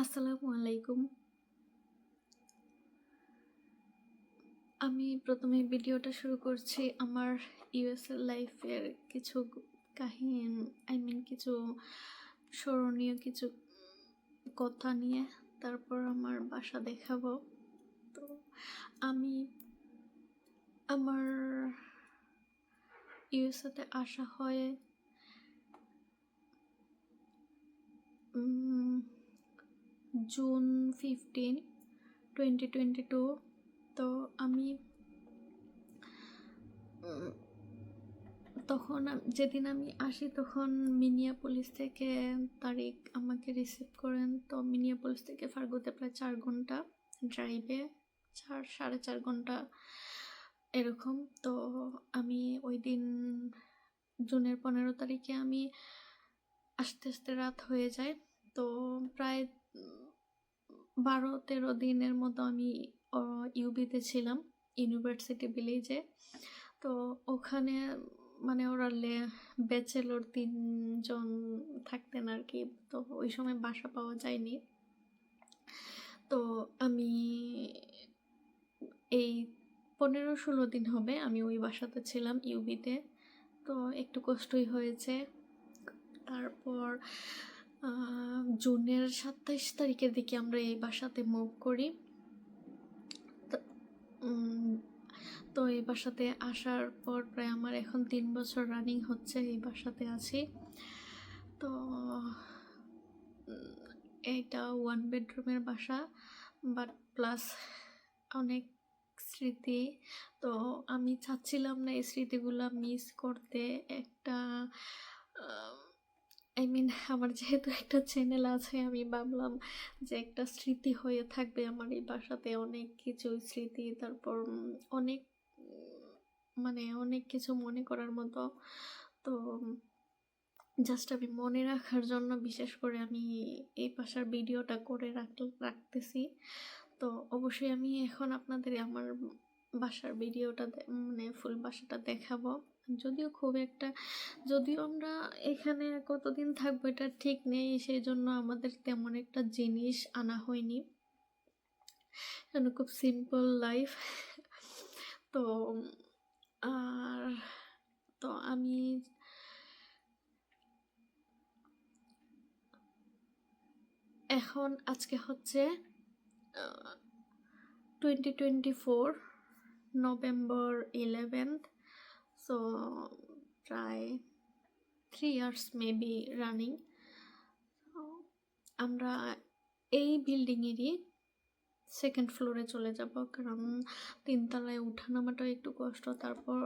আসসালামু আলাইকুম। আমি প্রথমে ভিডিওটা শুরু করছি আমার ইউএসএ লাইফের কিছু কাহিনী আই মিন কিছু স্মরণীয় কিছু কথা নিয়ে তারপর আমার বাসা দেখাবো। তো আমি আমার ইউএসএতে আসা হয় June fifteen twenty twenty two তো আমি তখন যেদিন আমি আসি তখন মিনিয়াপলিস থেকে তারিক আমাকে রিসিভ করেন। তো মিনিয়াপলিস থেকে ফার্গুতে প্রায় চার ঘণ্টা ড্রাইভে চার, সাড়ে চার ঘণ্টা এরকম। তো আমি ওই দিন জুনের পনেরো তারিখে আমি আস্তে আস্তে রাত হয়ে যায়। তো প্রায় বারো তেরো দিনের মতো আমি ইউবিতে ছিলাম, ইউনিভার্সিটি ভিলেজে তো ওখানে মানে ওরা ব্যাচেলর তিনজন থাকতেন আর কি তো ওই সময় বাসা পাওয়া যায়নি। তো আমি এই পনেরো ষোলো দিন হবে আমি ওই বাসাতে ছিলাম, ইউবিতে। তো একটু কষ্টই হয়েছে। তারপর জুনের সাতাইশ তারিখের দিকে আমরা এই বাসাতে মুভ করি। তো, এই বাসাতে আসার পর প্রায় আমার এখন তিন বছর রানিং হচ্ছে এই বাসাতে আছি। তো এইটা ওয়ান বেডরুমের বাসা বাট প্লাস অনেক স্মৃতি। তো আমি চাচ্ছিলাম না এই স্মৃতিগুলো মিস করতে। একটা আই মিন আমার যেহেতু একটা চ্যানেল আছে, আমি ভাবলাম যে একটা স্মৃতি হয়ে থাকবে আমার এই বাসাতে অনেক কিছু স্মৃতি, তারপর অনেক মানে অনেক কিছু মনে করার মতো। তো জাস্ট আমি মনে রাখার জন্য বিশেষ করে আমি এই বাসার ভিডিওটা করে রাখ, রাখতেছি। তো অবশ্যই আমি এখন আপনাদের আমার বাসার ভিডিওটা মানে ফুল বাসাটা দেখাবো। যদিও খুব একটা, যদিও আমরা এখানে কতদিন থাকব এটা ঠিক নেই সেই জন্য আমাদের তেমন একটা জিনিস আনা হয়নি। কারণ খুব সিম্পল লাইফ তো, আর তো আমি এখন আজকে হচ্ছে twenty twenty four November eleventh so প্রায় থ্রি ইয়ার্স মেবি রানিং আমরা এই বিল্ডিংয়েরই সেকেন্ড ফ্লোরে চলে যাব। কারণ তিনতলায় উঠানামাটা একটু কষ্ট। তারপর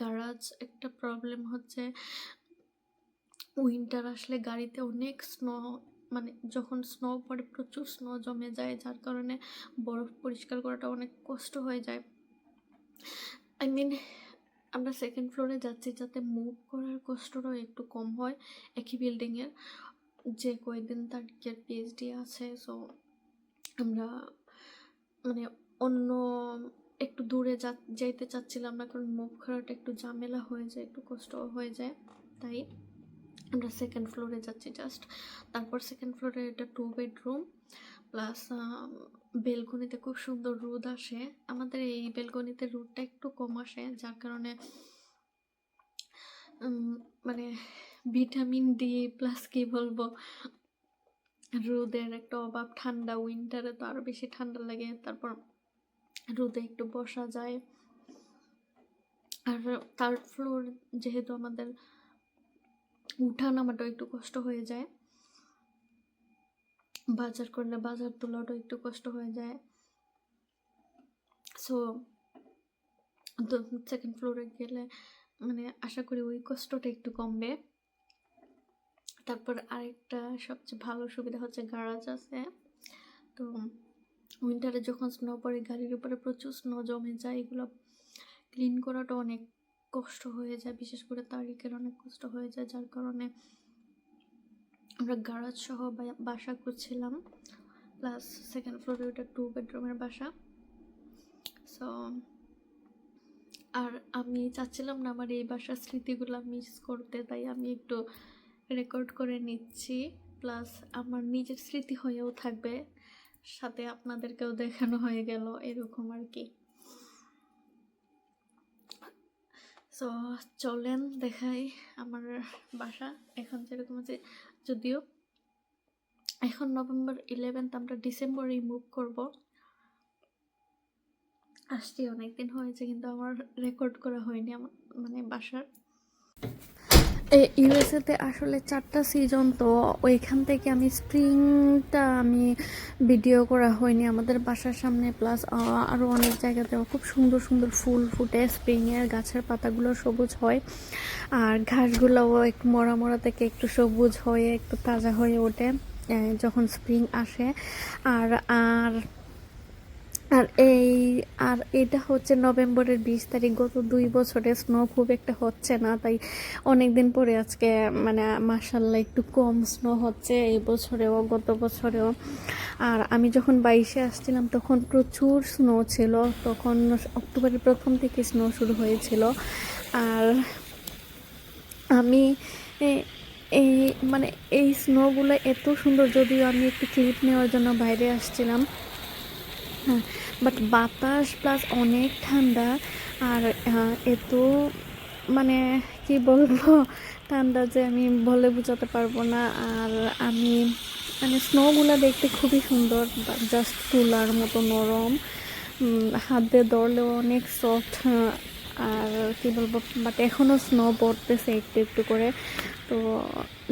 গারাজ একটা প্রবলেম হচ্ছে। উইন্টার আসলে গাড়িতে অনেক স্নো মানে যখন স্নো পড়ে প্রচুর স্নো জমে যায়। যার কারণে বরফ পরিষ্কার করাটা অনেক কষ্ট হয়ে যায়। আই মিন আমরা সেকেন্ড ফ্লোরে যাচ্ছি যাতে মুভ করার কষ্টটাও একটু কম হয় একই বিল্ডিংয়ের যে কয়েকদিন তার পিএইচডি আছে সো আমরা মানে অন্য একটু দূরে যা, যাইতে চাচ্ছিলাম না, কারণ মুভ করাটা একটু ঝামেলা হয়ে যায়, একটু কষ্ট হয়ে যায়। তাই আমরা সেকেন্ড ফ্লোরে যাচ্ছি জাস্ট তারপর সেকেন্ড ফ্লোরে এটা টু বেডরুম প্লাস বেলকনিতে খুব সুন্দর রোদ আসে। আমাদের এই বেলকনিতে রোদটা একটু কম আসে, যার কারণে মানে ভিটামিন ডি প্লাস কি বলব? রোদের একটা অভাব, ঠান্ডা উইন্টারে তো আরও বেশি ঠান্ডা লাগে, তারপর রোদে একটু বসা যায়। আর থার্ড ফ্লোর যেহেতু আমাদের উঠা নামাটাও একটু কষ্ট হয়ে যায়। বাজার করলে বাজার তোলাটাও একটু কষ্ট হয়ে যায়। সো সেকেন্ড ফ্লোরে গেলে মানে আশা করি ওই কষ্টটা একটু কমবে। তারপর আরেকটা সবচেয়ে ভালো সুবিধা হচ্ছে গ্যারাজ আছে। তো উইন্টারে যখন স্নো পড়ে, গাড়ির উপরে প্রচুর স্নো জমে যায়, এগুলো ক্লিন করাটা অনেক কষ্ট হয়ে যায়, বিশেষ করে তারিখের অনেক কষ্ট হয়ে যায়, যার কারণে আমরা গ্যারাজ সহ বাসা করছিলাম প্লাস সেকেন্ড ফ্লোরে ওটা টু বেডরুমের বাসা। সো আর আমি চাচ্ছিলাম না আমার এই বাসার স্মৃতিগুলো মিস করতে, তাই আমি একটু রেকর্ড করে নিচ্ছি। প্লাস আমার নিজের স্মৃতি হয়েও থাকবে, সাথে আপনাদেরকেও দেখানো হয়ে গেল এরকম আর কি। সো চলেন দেখাই আমার বাসা। এখন যেরকম আছে যদিও এখন নভেম্বর ইলেভেন্থ আমরা ডিসেম্বরেই মুভ করব। আসছি অনেকদিন হয়েছে, কিন্তু আমার রেকর্ড করা হয়নি আমার মানে বাসার। ইউএসএতে আসলে চারটা সিজন তো ওইখান থেকে আমি স্প্রিংটা আমি ভিডিও করা হয়নি আমাদের বাসার সামনে প্লাস আরও অনেক জায়গাতে খুব সুন্দর সুন্দর ফুল ফুটে স্প্রিংয়ের গাছের পাতাগুলো সবুজ হয়, আর ঘাসগুলোও একটু মরা মরা থেকে একটু সবুজ হয়ে, একটু তাজা হয়ে ওঠে যখন স্প্রিং আসে, আর আর আর এই, আর এটা হচ্ছে নভেম্বরের বিশ তারিখ। গত দুই বছরে স্নো খুব একটা হচ্ছে না, তাই অনেক দিন পরে আজকে মানে মাসাল্লাহ একটু কম স্নো হচ্ছে এই বছরেও, গত বছরেও। আর আমি যখন বাইশে আসছিলাম, তখন প্রচুর স্নো ছিল, তখন অক্টোবরের প্রথম থেকে স্নো শুরু হয়েছিল। আর আমি এই মানে এই স্নোগুলো এত সুন্দর, যদিও আমি একটু ক্লিপ নেওয়ার জন্য বাইরে আসছিলাম। হ্যাঁ বাট বাতাস প্লাস অনেক ঠান্ডা আর এত মানে কি বলব? ঠান্ডা যে আমি বলে বোঝাতে পারব না। আর আমি মানে স্নোগুলো দেখতে খুবই সুন্দর জাস্ট তুলার মতো নরম। হাত দিয়ে ধরলেও অনেক সফট আর কি বলব? বাট এখনও স্নো পড়তেছে একটু একটু করে। তো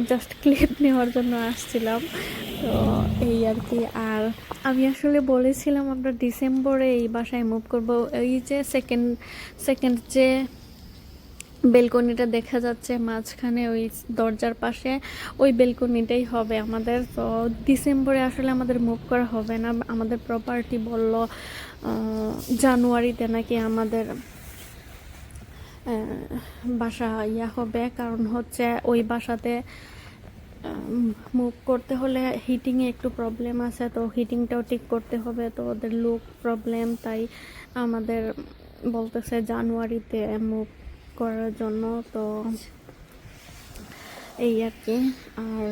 জাস্ট ক্লিপ নেওয়ার জন্য আসছিলাম। তো এই আর কি, আর আমি আসলে বলেছিলাম আমরা ডিসেম্বরে এই বাসায় মুভ করব। এই যে সেকেন্ড সেকেন্ড যে বেলকনিটা দেখা যাচ্ছে মাঝখানে ওই দরজার পাশে, ওই বেলকনিটাই হবে আমাদের। তো ডিসেম্বরে আসলে আমাদের মুভ করা হবে না। আমাদের প্রপার্টি বলল জানুয়ারিতে নাকি আমাদের বাসা ইয়া হবে, কারণ হচ্ছে ওই বাসাতে মুভ করতে হলে হিটিংয়ে একটু প্রবলেম আছে, তো হিটিংটাও ঠিক করতে হবে, তো ওদের লুক প্রবলেম তাই আমাদের বলতেছে জানুয়ারিতে মুভ করার জন্য, তো এই আর কি। আর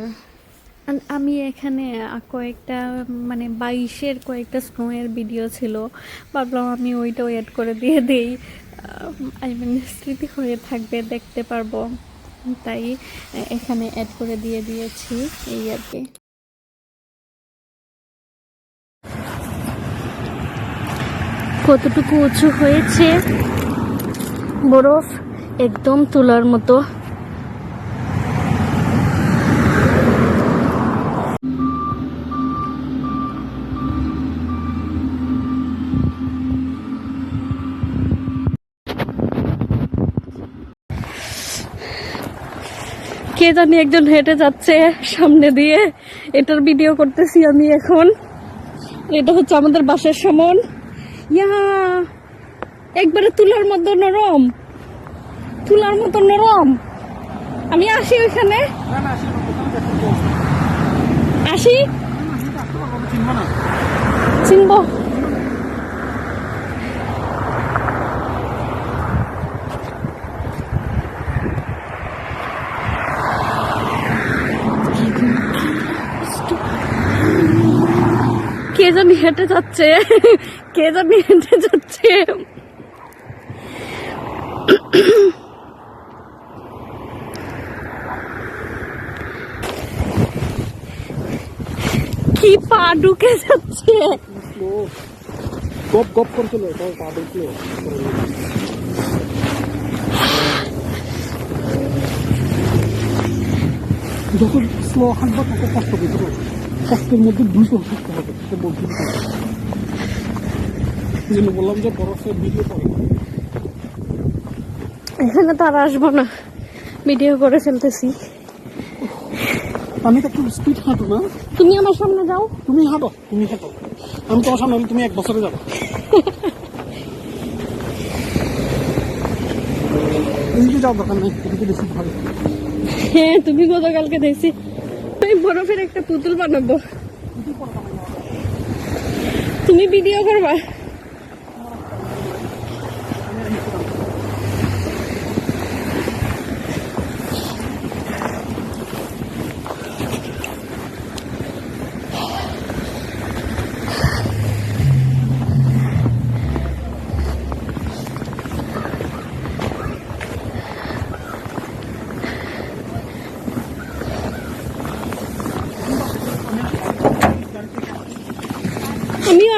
আমি এখানে কয়েকটা মানে বাইশের কয়েকটা স্নোয়ের ভিডিও ছিল, ভাবলাম আমি ওইটাও অ্যাড করে দিয়ে দিই। স্মৃতি হয়ে থাকবে, দেখতে পারব। তাই এখানে অ্যাড করে দিয়ে দিয়েছি, এই আর কি। কতটুকু উঁচু হয়েছে? বরফ একদম তোলার মতো। জানি একজন হেঁটে যাচ্ছে সামনে দিয়ে। এটার ভিডিও করতেছি আমি এখন। এটা হচ্ছে আমাদের বাসার সমন। ইয়া! একবারে তুলার মতো নরম। তুলার মতো নরম। আমি আসি ওইখানে। আসি? চিনবো। কে জানি হেঁটে যাচ্ছে। কে জানি হেঁটে যাচ্ছে। কি পা ঢুকে যাচ্ছে? গপ গপ করছিল পা ঢুকলো। যত স্লো হাঁটবা তত কষ্ট পেতে কষ্টের মধ্যে দ্রুত হাঁটতে হবে বলতে বললাম যে ভিডিও করে এখানে তো আর আসব না। ভিডিও করে ফেলতেছি। আমি তো একটু স্পিড হাঁটো না। তুমি আমার সামনে যাও। তুমি হাঁটো তুমি হাঁটো। আমি তোমার সামনে তুমি এক বছরে যাবে। এদিকে যাওয়ার দরকার নেই এদিকে বেশি ভালো। হ্যাঁ তুমি গতকালকে দেখছি। বরফের একটা পুতুল বানাবো। তুমি ভিডিও করবা আমিও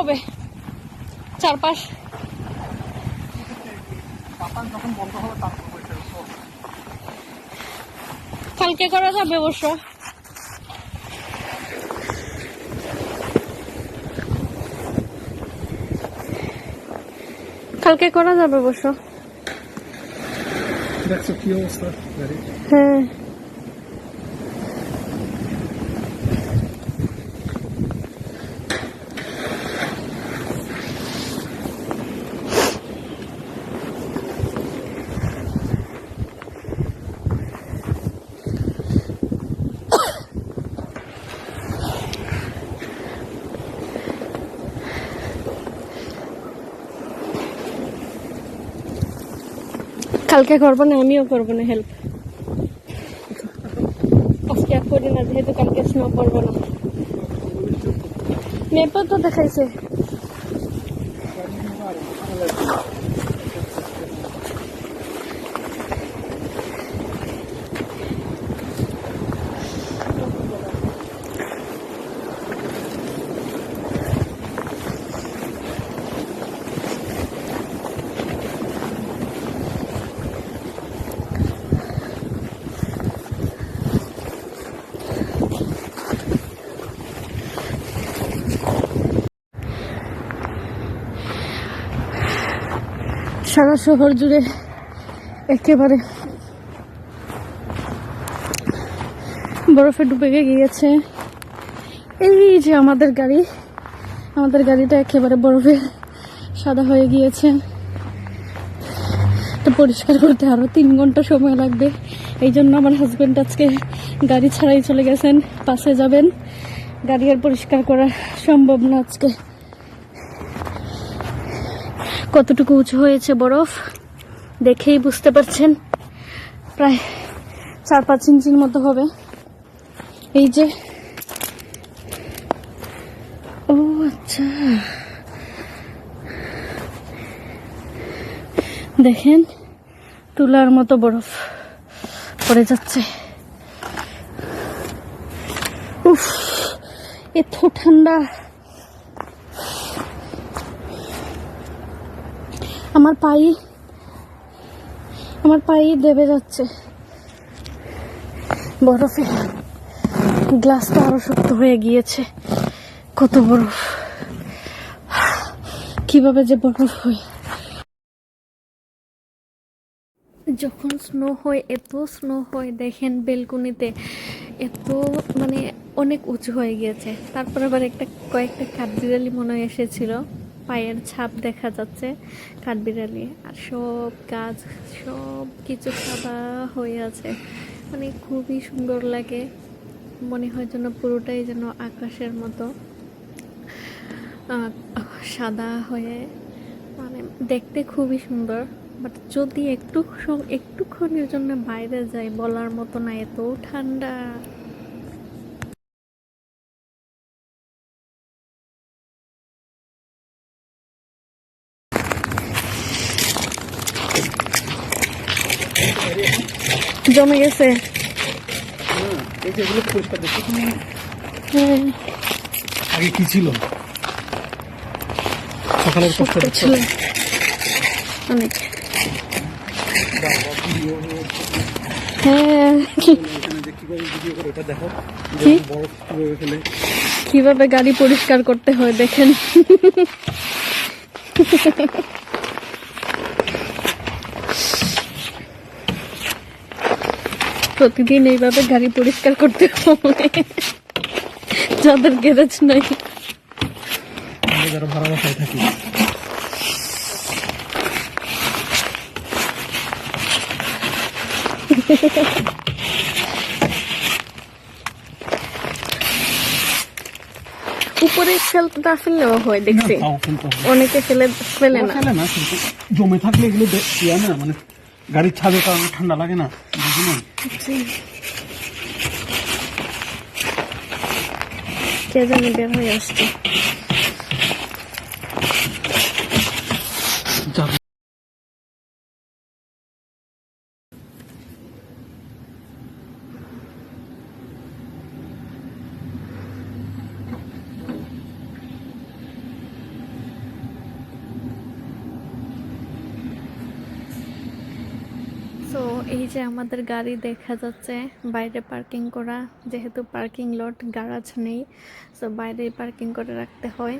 হবে। কালকে করা যাবে অবশ্য। কালকে করা যাবে অবশ্য। দেখছ কি অবস্থা? হ্যাঁ। কালকে করব না, আমিও করব না হেল্প আজকে আর করি না, যেহেতু কালকে স্নো করব না। মেপে তো দেখাইছে। সারা শহর জুড়ে একেবারে বরফে ডুবে গিয়েছে। এই যে আমাদের গাড়ি, আমাদের গাড়িটা একেবারে বরফে সাদা হয়ে গিয়েছে। তো পরিষ্কার করতে আরও তিন ঘণ্টা সময় লাগবে। এই জন্য আমার হাজবেন্ড আজকে গাড়ি ছাড়াই চলে গেছেন পাশে যাবেন। গাড়ি আর পরিষ্কার করা সম্ভব না আজকে। কতটুকু উঁচু হয়েছে বরফ? দেখেই বুঝতে পারছেন। প্রায় চার পাঁচ ইঞ্চির মতো হবে। এই যে। ও আচ্ছা। দেখেন, তুলার মতো বরফ পড়ে যাচ্ছে। উফ এত ঠান্ডা। আমার পাই আমার পাই দেবে যাচ্ছে। বরফে গ্লাসটা আরও শক্ত হয়ে গিয়েছে। কত বরফ। কীভাবে যে বরফ হয়। যখন স্নো হয়, এত স্নো হয়, দেখেন বেলকুনিতে। এত মানে অনেক উঁচু হয়ে গিয়েছে। তারপর আবার একটা কয়েকটা কাঠবিড়ালি মনে এসেছিল। পায়ের ছাপ দেখা যাচ্ছে কাঠবিড়ালি। আর সব গাছ, সব কিছু সাদা হয়ে আছে। মানে খুবই সুন্দর লাগে। মনে হয় যেন পুরোটাই যেন আকাশের মতো। সাদা হয়ে মানে দেখতে খুবই সুন্দর। বাট যদি একটু একটুক্ষণের জন্য বাইরে যাই বলার মতো না, এত ঠান্ডা। জমে গেছে। আগে কি ছিল? সকালের দেখছ ছিল। অনেক। হ্যাঁ কীভাবে গাড়ি পরিষ্কার করতে হয় দেখেন। প্রতিদিন এইভাবে গাড়ি পরিষ্কার করতে হবে। যাদের গ্যারেজ নাই। ভাড়া বাসায় থাকি। উপরে ফেলতে ফেললেও হয় দেখছি। অনেকে ফেলে ফেলে না। জমে থাকলে এগুলো ইয়া না মানে গাড়ির ছাদের কারণে ঠান্ডা লাগে না বুঝলেন কে জানি বের হয়ে আসছে যাবে সো এই যে আমাদের গাড়ি দেখা যাচ্ছে, বাইরে পার্কিং করা, যেহেতু পার্কিং লট গ্যারাজ নেই সো বাইরে পার্কিং করে রাখতে হয়।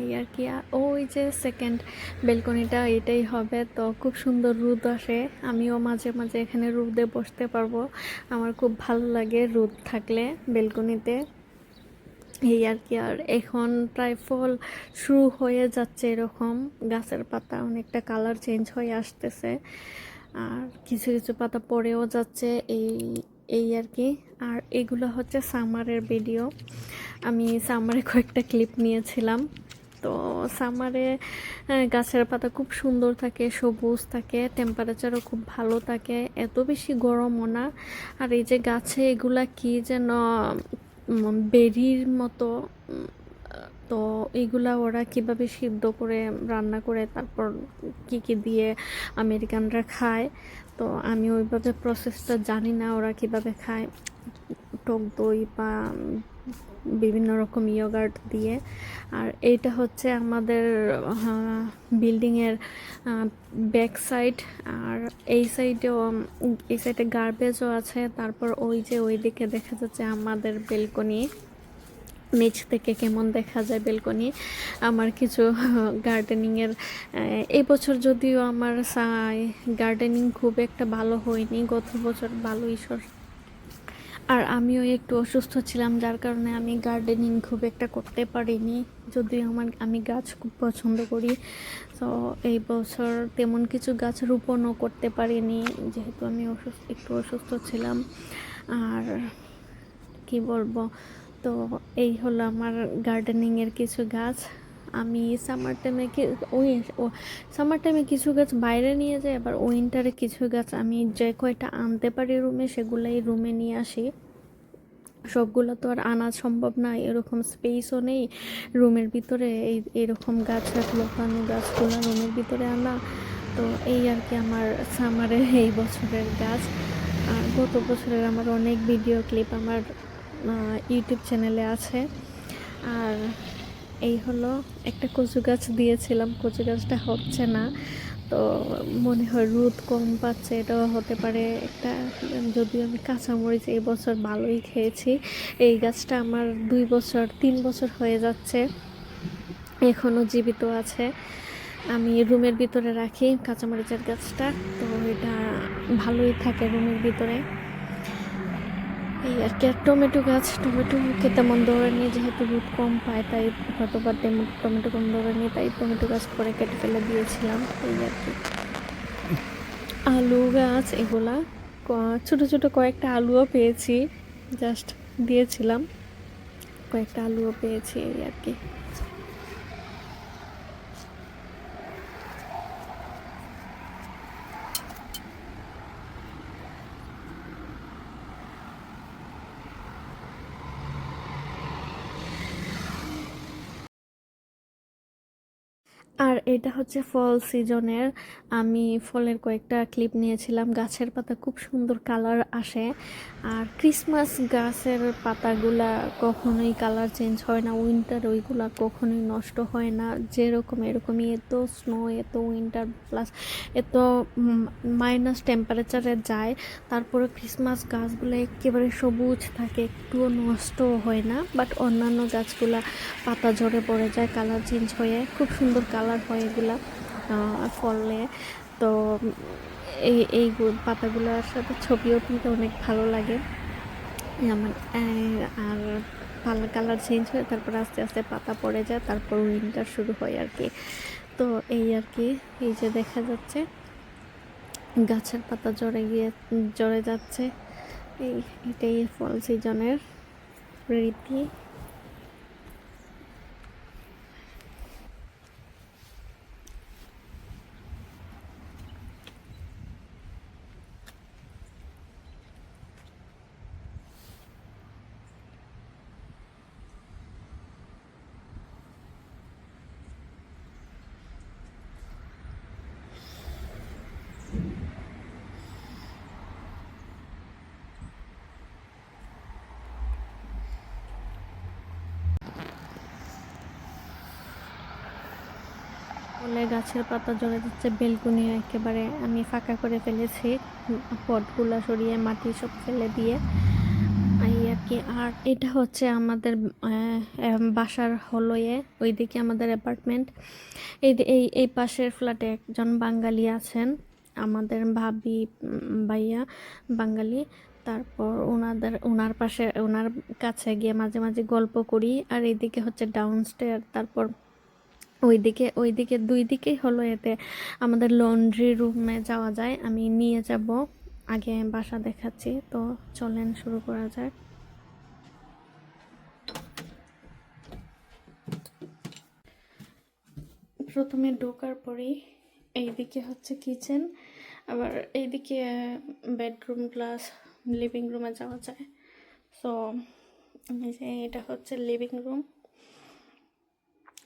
এই আর কি ওই যে সেকেন্ড বেলকনিটা এটাই হবে। তো খুব সুন্দর রোদ আসে। আমিও মাঝে মাঝে এখানে রোদে বসতে পারব। আমার খুব ভালো লাগে রোদ থাকলে বেলকনিতে এই আর কি, আর এখন প্রায় ফল শুরু হয়ে যাচ্ছে এরকম। গাছের পাতা অনেকটা কালার চেঞ্জ হয়ে আসতেছে। আর কিছু কিছু পাতা পড়েও যাচ্ছে এই এই আর কি। আর এগুলো হচ্ছে সামারের ভিডিও। আমি সামারে কয়েকটা ক্লিপ নিয়েছিলাম। তো সামারে গাছের পাতা খুব সুন্দর থাকে, সবুজ থাকে টেম্পারেচারও খুব ভালো থাকে, এত বেশি গরমও না। আর এই যে গাছে এগুলা কি যেন বেরির মতো তো এগুলা ওরা কীভাবে সিদ্ধ করে রান্না করে, তারপর কি কি দিয়ে আমেরিকানরা খায়, তো আমি ওইভাবে প্রসেসটা জানি না ওরা কীভাবে খায়। টক দই বা বিভিন্ন রকম ইয়োগার্ট দিয়ে। আর এইটা হচ্ছে আমাদের বিল্ডিংয়ের ব্যাক সাইড আর এই সাইডেও এই সাইডে গার্বেজও আছে, তারপর ওই যে ওই দিকে দেখা যাচ্ছে আমাদের বেলকনি নিচ থেকে কেমন দেখা যায় বেলকনি? আমার কিছু গার্ডেনিংয়ের এই বছর যদিও আমার গার্ডেনিং খুব একটা ভালো হয়নি, গত বছর ভালোই সর- আর আমিও একটু অসুস্থ ছিলাম, যার কারণে আমি গার্ডেনিং খুব একটা করতে পারিনি। যদিও আমার, আমি গাছ খুব পছন্দ করি, তো এই বছর তেমন কিছু গাছ রোপণও করতে পারিনি, যেহেতু আমি অসুস্থ, একটু অসুস্থ ছিলাম। আর কি বলব? তো এই হলো আমার গার্ডেনিংয়ের কিছু গাছ। আমি সামার টাইমে ওই সামার টাইমে কিছু গাছ বাইরে নিয়ে যাই, আবার উইন্টারে কিছু গাছ আমি যে কয়টা আনতে পারি রুমে সেগুলাই রুমে নিয়ে আসি। সবগুলো তো আর আনা সম্ভব না, এরকম স্পেসও নেই। রুমের ভিতরে এই, এরকম গাছ লতানো গাছগুলো রুমের ভিতরে আনা। তো এই আর কি আমার সামারের এই বছরের গাছ। আর গত বছরের আমার অনেক ভিডিও ক্লিপ আমার ইউটিউব চ্যানেলে আছে। আর এই হলো একটা কচু গাছ দিয়েছিলাম। কচু গাছটা হচ্ছে না। তো মনে হয় রোদ কম পাচ্ছে, এটাও হতে পারে একটা, যদিও আমি কাঁচামরিচ এই বছর ভালোই খেয়েছি। এই গাছটা আমার দুই বছর, তিন বছর হয়ে যাচ্ছে। এখনও জীবিত আছে। আমি রুমের ভিতরে রাখি কাঁচামরিচের গাছটা। তো এটা ভালোই থাকে রুমের ভিতরে। এই আর কি, আর টমেটো গাছ, টমেটো মুখে তেমন ধরেনি যেহেতু রোদ কম পায়, তাই হয়তো বা তেমন টমেটো কম ধরেনি তাই টমেটো গাছ পরে কেটে ফেলে দিয়েছিলাম, এই আর কি। আলু গাছ এগুলা ছোট ছোট কয়েকটা আলুও পেয়েছি জাস্ট দিয়েছিলাম, কয়েকটা আলুও পেয়েছি, এই আর কি। আর এটা হচ্ছে ফল সিজনের আমি ফলের কয়েকটা ক্লিপ নিয়েছিলাম, গাছের পাতা খুব সুন্দর কালার আসে। আর ক্রিসমাস গাছের পাতাগুলা কখনোই কালার চেঞ্জ হয় না উইন্টার ওইগুলা কখনোই নষ্ট হয় না। যেরকম এরকমই এত স্নো এত উইন্টার প্লাস এত মাইনাস টেম্পারেচারে যায় তারপরে ক্রিসমাস গাছগুলো একেবারে সবুজ থাকে, একটুও নষ্টও হয় না। বাট অন্যান্য গাছগুলা পাতা ঝরে পড়ে যায় কালার চেঞ্জ হয়ে, খুব সুন্দর কালার হয় এগুলা ফলে তো এই এই পাতাগুলোর সাথে ছবিও তুলতে অনেক ভালো লাগে। আহ, আর পালা কালার চেঞ্জ হয় তারপর আস্তে আস্তে পাতা পড়ে যায় তারপর উইন্টার শুরু হয় আর কি তো এই আর কি এই যে দেখা যাচ্ছে গাছের পাতা ঝরে গিয়ে ঝরে যাচ্ছে। এই এটাই ফল সিজনের রীতি ফলে গাছের পাতা ঝরে যাচ্ছে, বেলকুনি একেবারে আমি ফাঁকা করে ফেলেছি, পটগুলো সরিয়ে মাটি সব ফেলে দিয়ে। এই আর কি, আর এটা হচ্ছে আমাদের বাসার হলয়ে, ওইদিকে আমাদের অ্যাপার্টমেন্ট। এই এই এই পাশের ফ্ল্যাটে একজন বাঙালি আছেন, আমাদের ভাবি ভাইয়া বাঙালি। তারপর ওনাদের ওনার পাশে ওনার কাছে গিয়ে মাঝে মাঝে গল্প করি, আর এইদিকে হচ্ছে ডাউনস্টেয়ার তারপর ওইদিকে ওইদিকে, দুই দিকেই হলো এতে আমাদের লন্ড্রি রুমে যাওয়া যায়। আমি নিয়ে যাব, আগে বাসা দেখাচ্ছি। তো চলেন, শুরু করা যায় প্রথমে ঢোকার পরেই এইদিকে হচ্ছে কিচেন আবার এইদিকে বেডরুম প্লাস লিভিং রুমে যাওয়া যায়। সো এটা হচ্ছে লিভিং রুম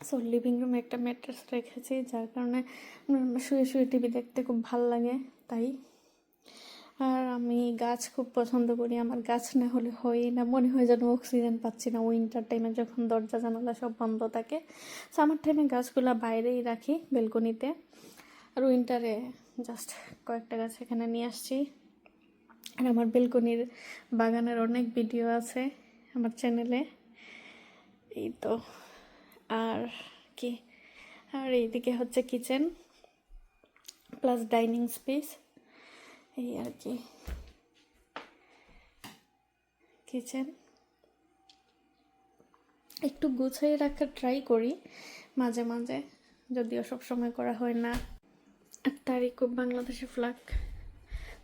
সো লিভিং রুমে একটা ম্যাট্রেস রেখেছি, যার কারণে শুয়ে শুয়ে টিভি দেখতে খুব ভালো লাগে, তাই। আর আমি গাছ খুব পছন্দ করি, আমার গাছ না হলে হয় না, মনে হয় যেন অক্সিজেন পাচ্ছি না। উইন্টার টাইমে যখন দরজা, জানালা সব বন্ধ থাকে সামার টাইমে গাছগুলো বাইরেই রাখি বেলকনিতে আর উইন্টারে জাস্ট কয়েকটা গাছ এখানে নিয়ে আসছি। আর আমার বেলকনির বাগানের অনেক ভিডিও আছে আমার চ্যানেলে এই তো। আর কি? আর এইদিকে হচ্ছে কিচেন প্লাস ডাইনিং স্পেস এই আর কি। কিচেন একটু গুছিয়ে রাখার ট্রাই করি মাঝে মাঝে, যদিও সব সময় করা হয় না। তারই খুব বাংলাদেশের ফ্ল্যাগ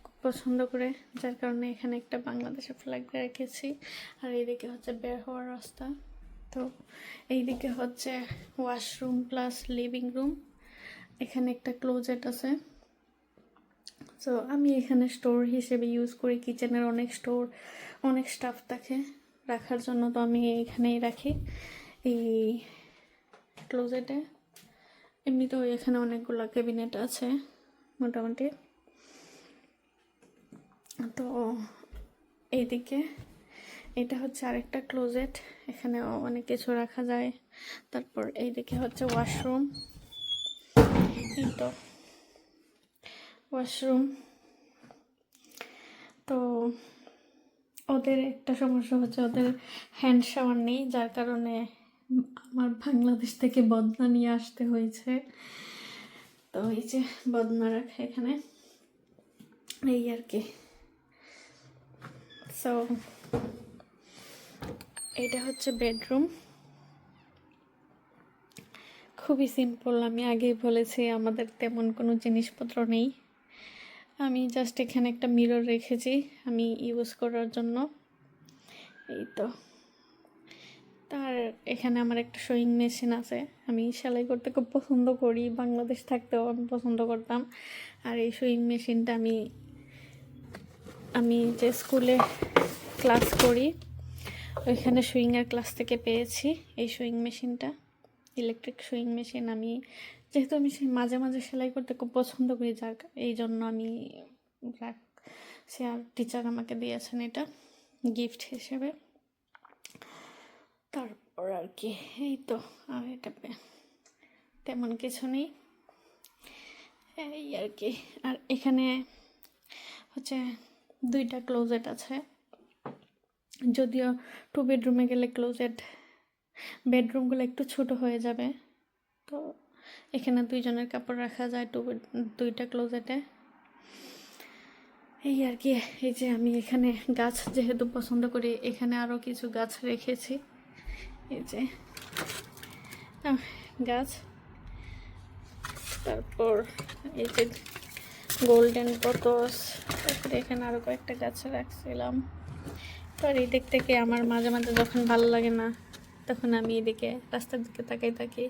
খুব পছন্দ করে, যার কারণে এখানে একটা বাংলাদেশের ফ্ল্যাগ রেখেছি। আর এইদিকে হচ্ছে বের হওয়ার রাস্তা। তো এইদিকে হচ্ছে ওয়াশরুম প্লাস লিভিং রুম এখানে একটা ক্লোজেট আছে। সো আমি এখানে স্টোর হিসেবে ইউজ করি। কিচেনের অনেক স্টোর অনেক স্টাফ থাকে। রাখার জন্য তো আমি এখানেই রাখি। এই ক্লোজেটে এমনিতেও এখানে অনেকগুলো ক্যাবিনেট আছে, মোটামুটি। তো এইদিকে এটা হচ্ছে আরেকটা ক্লোজেট এখানে অনেক কিছু রাখা যায়। তারপর এইদিকে হচ্ছে ওয়াশরুম এই তো ওয়াশরুম তো ওদের একটা সমস্যা হচ্ছে, ওদের হ্যান্ড শাওয়ার নেই, যার কারণে আমার বাংলাদেশ থেকে বদনা নিয়ে আসতে হয়েছে। তো এই যে বদনা রাখা এখানে। এই আর কি। সো এটা হচ্ছে বেডরুম। খুবই সিম্পল, আমি আগেই বলেছি, আমাদের তেমন কোনো জিনিসপত্র নেই। আমি জাস্ট এখানে একটা মিরর রেখেছি, আমি ইউজ করার জন্য। এই তো। তার এখানে আমার একটা শোয়িং মেশিন আছে, আমি সেলাই করতে খুব পছন্দ করি, বাংলাদেশ থাকতেও আমি পছন্দ করতাম। আর এই শোয়িং মেশিনটা আমি আমি যে স্কুলে ক্লাস করি ওইখানে সুইংয়ের ক্লাস থেকে পেয়েছি, এই সুইং মেশিনটা, ইলেকট্রিক সুইং মেশিন। আমি যেহেতু আমি মাঝে মাঝে সেলাই করতে খুব পছন্দ করি, যার এই জন্য আমি সে আর টিচার আমাকে দিয়েছেন এটা গিফট হিসেবে। তারপর আর কি, এই তো, আর এটা তেমন কিছু নেই। এই আর কি, আর এখানে হচ্ছে দুইটা ক্লোজেট আছে। যদিও টু বেডরুমে গেলে ক্লোজেড বেডরুমগুলো একটু ছোট হয়ে যাবে। তো এখানে দুইজনের কাপড় রাখা যায় টু দুইটা ক্লোজেটে এই আর কি, এই যে আমি এখানে গাছ যেহেতু পছন্দ করি, এখানে আরও কিছু গাছ রেখেছি। এই যে গাছ। তারপর এই যে গোল্ডেন পটস তারপরে এখানে আরও কয়েকটা গাছ রাখছিলাম। আর এই দিক থেকে আমার মাঝে মাঝে যখন ভালো লাগে না, তখন আমি এদিকে রাস্তার দিকে তাকাই থাকি।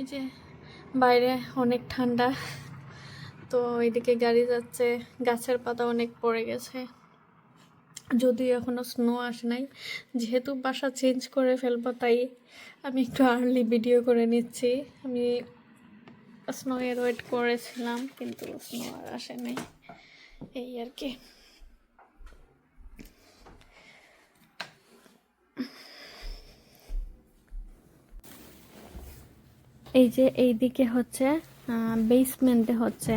এই যে বাইরে অনেক ঠান্ডা, তো এদিকে গাড়ি যাচ্ছে, গাছের পাতা অনেক পড়ে গেছে। যদিও এখনও স্নো আসে নাই, যেহেতু বাসা চেঞ্জ করে ফেলব তাই আমি একটু আর্লি ভিডিও করে নিচ্ছি। আমি স্নো এর ওয়েট করেছিলাম, কিন্তু স্নো আর আসে নাই, এই আর কি। এই যে এইদিকে হচ্ছে বেসমেন্টে হচ্ছে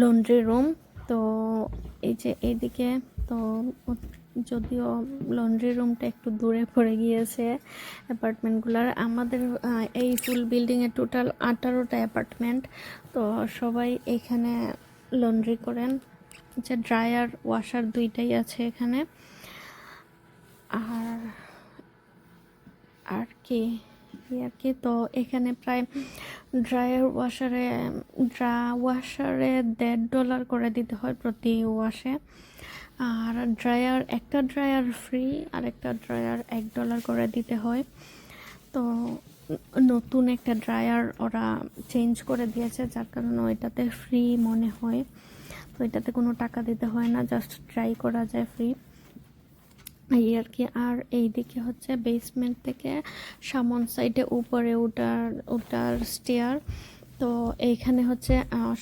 লন্ড্রি রুম তো এই যে এইদিকে, তো যদিও লন্ড্রি রুমটা একটু দূরে পড়ে গিয়েছে অ্যাপার্টমেন্টগুলোর আমাদের এই ফুল বিল্ডিংয়ে টোটাল আঠারোটা অ্যাপার্টমেন্ট তো সবাই এখানে লন্ড্রি করেন। যে ড্রায়ার ওয়াশার দুইটাই আছে এখানে। আর আর কি? এই আর কি। তো এখানে প্রায় ড্রায়ার ওয়াশারে ড্রা ওয়াশারে দেড় ডলার করে দিতে হয় প্রতি ওয়াশে আর ড্রায়ার একটা ড্রায়ার ফ্রি আর একটা ড্রায়ার এক ডলার করে দিতে হয়। তো নতুন একটা ড্রায়ার ওরা চেঞ্জ করে দিয়েছে, যার কারণে ওইটাতে ফ্রি মনে হয়। তো এটাতে কোনো টাকা দিতে হয় না জাস্ট ট্রাই করা যায় ফ্রি এই আর কি। আর এইদিকে হচ্ছে বেসমেন্ট থেকে সামন সাইডে উপরে ওটার ওটার স্টেয়ার তো এইখানে হচ্ছে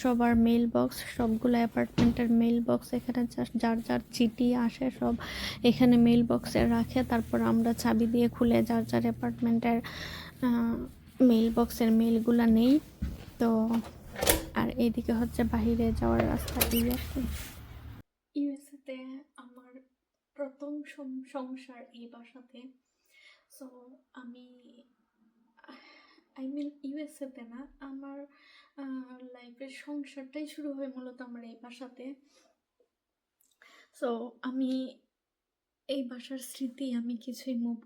সবার মেল বক্স সবগুলো অ্যাপার্টমেন্টের মেল বক্স এখানে যার যার চিঠি আসে সব এখানে মেল বক্সে রাখে। তারপর আমরা চাবি দিয়ে খুলে যার যার অ্যাপার্টমেন্টের মেল বক্সের মেলগুলো নেই। তো আর এইদিকে হচ্ছে বাইরে যাওয়ার রাস্তা এই ইউএসএতে প্রথম সংসার এই বাসাতে। সো আমি আই মিন ইউএসএতে না, আমার লাইফের সংসারটাই শুরু হয় মূলত আমার এই বাসাতে। সো আমি এই বাসার স্মৃতি আমি কিছুই মুভ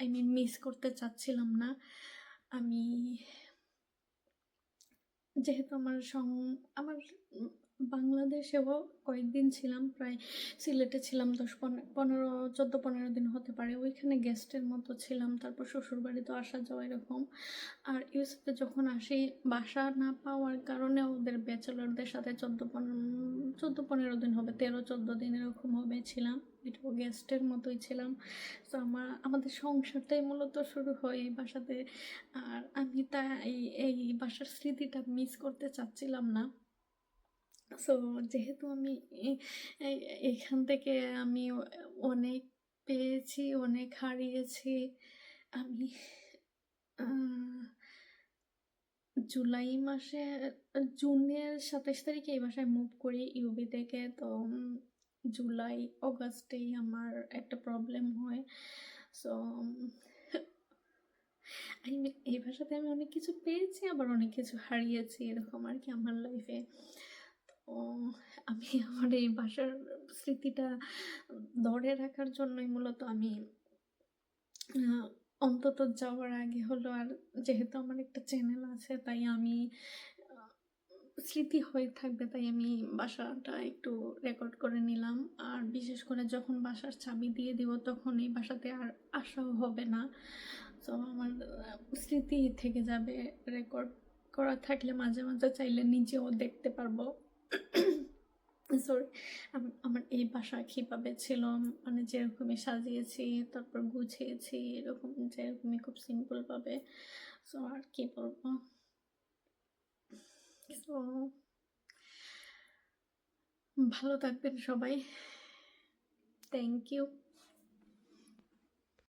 আই মিন মিস করতে চাচ্ছিলাম না। আমি, যেহেতু আমার সং, আমার বাংলাদেশেও কয়েকদিন ছিলাম, প্রায় সিলেটে ছিলাম, দশ পনেরো, চোদ্দ, পনেরো দিন হতে পারে। ওইখানে গেস্টের মতো ছিলাম, তারপর শ্বশুরবাড়ি তো আসা যাওয়া এরকম। আর ইউএসএতে যখন আসি, বাসা না পাওয়ার কারণে ওদের ব্যাচেলরদের সাথে চোদ্দ পনেরো চোদ্দ, পনেরো দিন হবে, তেরো, চোদ্দ দিন এরকম হবে ছিলাম। এটাও গেস্টের মতোই ছিলাম। তো আমার আমাদের সংসারটাই মূলত শুরু হয় এই বাসাতে। আর আমি তা এই এই বাসার স্মৃতিটা মিস করতে চাচ্ছিলাম না। সো যেহেতু আমি এখান থেকে আমি অনেক পেয়েছি, অনেক হারিয়েছি, আমি জুলাই মাসে, জুনের সাতাশ তারিখে এই বাসায় মুভ করি ইউবি থেকে। তো জুলাই, অগাস্টেই আমার একটা প্রবলেম হয়। সো আই মিন এই ভাষাতে আমি অনেক কিছু পেয়েছি, আবার অনেক কিছু হারিয়েছি, এরকম আর কি আমার লাইফে আমি আমার এই ভাষার স্মৃতিটা ধরে রাখার জন্যই মূলত আমি অন্তত যাওয়ার আগে হলো আর যেহেতু আমার একটা চ্যানেল আছে, তাই আমি স্মৃতি হয়ে থাকবে তাই আমি বাসাটা একটু রেকর্ড করে নিলাম। আর বিশেষ করে যখন বাসার চাবি দিয়ে দিব তখন এই বাসাতে আর আসাও হবে না। তো আমার স্মৃতি থেকে যাবে রেকর্ড করা থাকলে মাঝে মাঝে চাইলে নিজেও দেখতে পারব। সরি আমার এই বাসা কীভাবে ছিল মানে যেরকমই সাজিয়েছি, তারপর গুছিয়েছি, এরকম, যেরকমই খুব সিম্পলভাবে সো আর কি বলব? সো ভালো থাকবেন সবাই। Thank you